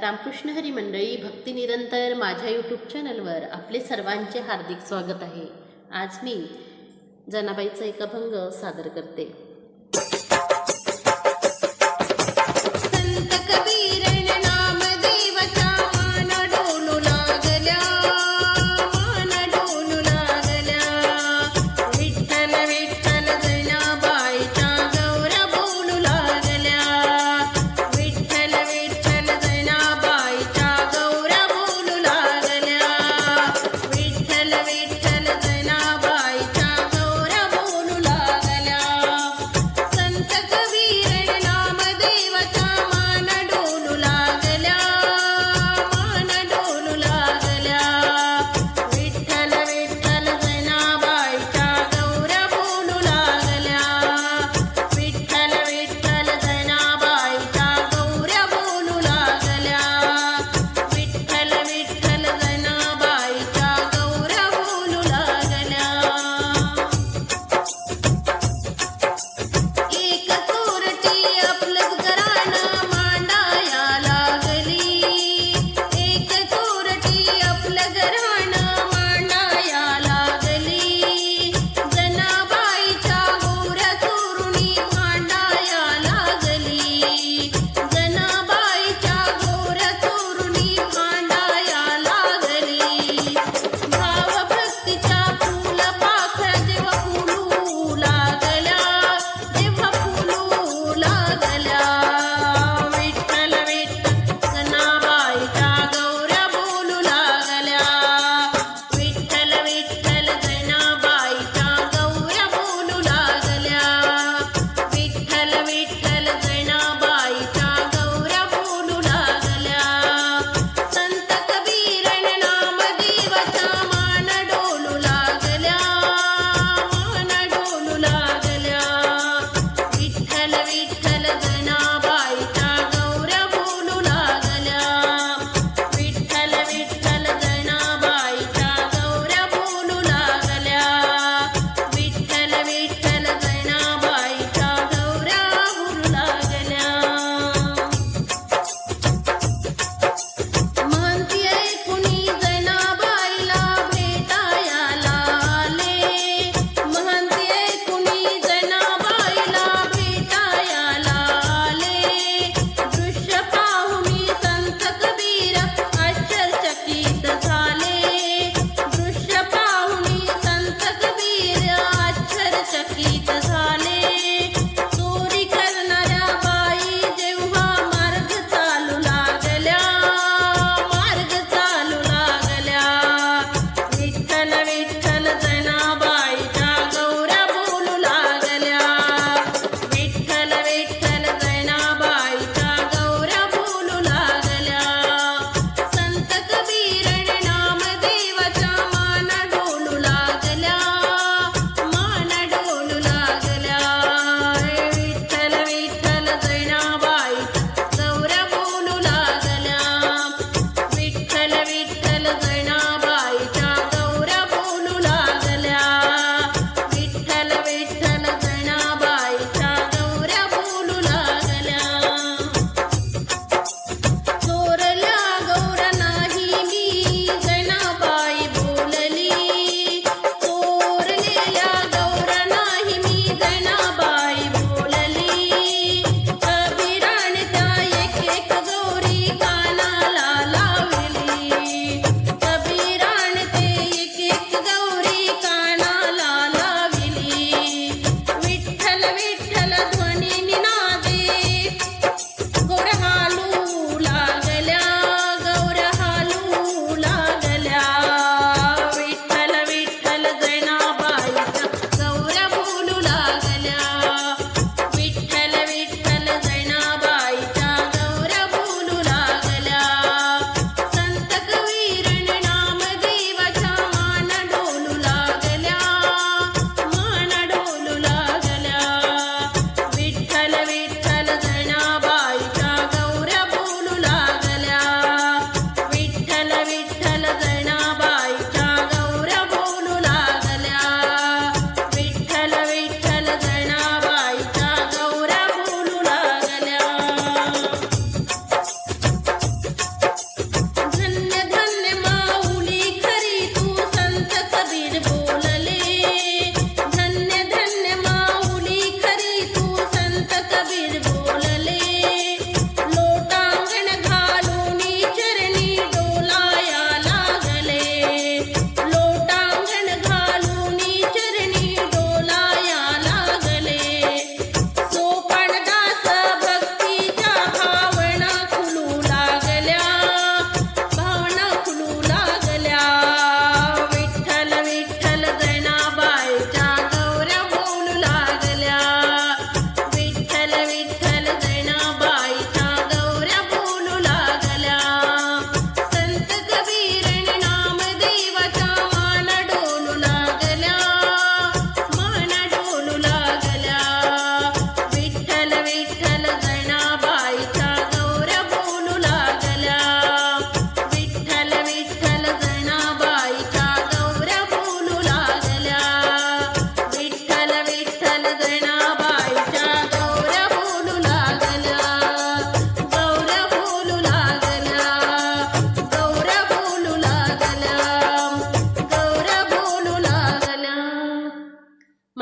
रामकृष्ण हरी मंडळी भक्ती निरंतर माझ्या यूट्यूब चॅनलवर आपले सर्वांचे हार्दिक स्वागत आहे. आज मी जनाबाईचा एक अभंग सादर करते.